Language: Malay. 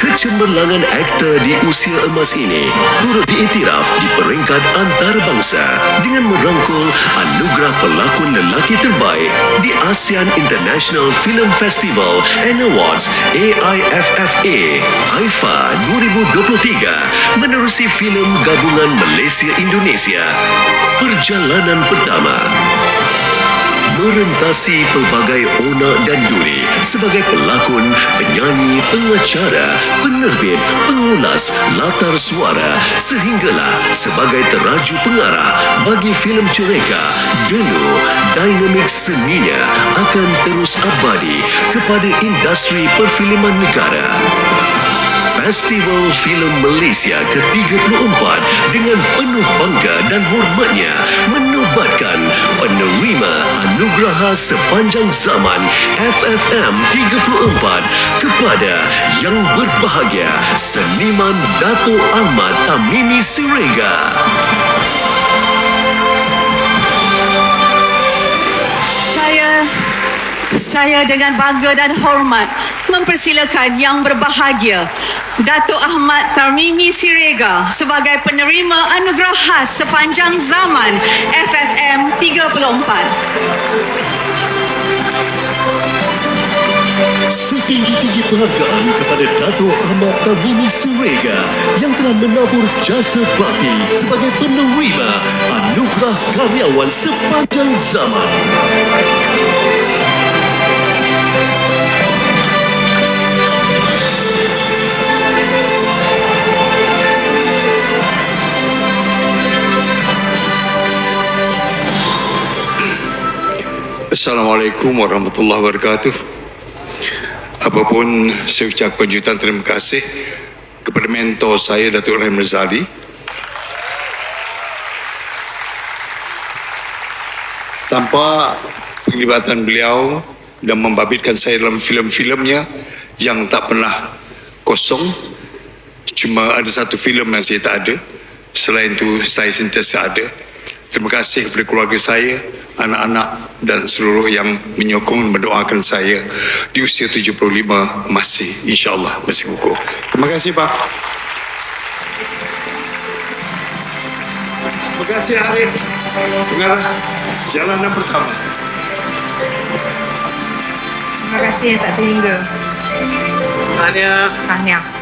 Kecemerlangan aktor di usia emas ini turut diiktiraf di peringkat antarabangsa dengan merangkul anugerah pelakon lelaki terbaik di ASEAN International Film Festival and Awards AIFFA AIFA 2023 menerusi filem gabungan Malaysia-Indonesia. Perjalanan Pertama merentasi pelbagai onak dan duri sebagai pelakon, penyanyi, pengacara, penerbit, pengulas, latar suara sehinggalah sebagai teraju pengarah bagi filem cereka Denu dinamik seninya akan terus abadi kepada industri perfilman negara. Festival Filem Malaysia ke-34 dengan penuh bangga dan hormatnya menobatkan penerima anugerah sepanjang zaman FFM 34 kepada yang berbahagia seniman Dato' Ahmad Tamimi Sirega. Saya saya dengan bangga dan hormat mempersilakan yang berbahagia Datuk Ahmad Tarmimi Sirega sebagai penerima anugerah khas sepanjang zaman FFM 34. Setinggi-tinggi penghargaan kepada Dato' Ahmad Tamimi Sirega yang telah menabur jasa bakti sebagai penerima anugerah karyawan sepanjang zaman. Assalamualaikum warahmatullahi wabarakatuh. Apapun saya ucapkan jutaan terima kasih kepada mentor saya Datuk Rahim Razali. Tanpa penglibatan beliau dan membabitkan saya dalam filem-filmnya yang tak pernah kosong, cuma ada satu filem yang saya tak ada. Selain itu saya sentiasa ada. Terima kasih kepada keluarga saya, anak-anak dan seluruh yang menyokong mendoakan saya di usia 75 masih insyaAllah masih kukuh. Terima kasih Pak. Terima kasih Arif. Pengarah jalanan pertama. Terima kasih tak terhingga. Tahniah. Tahniah.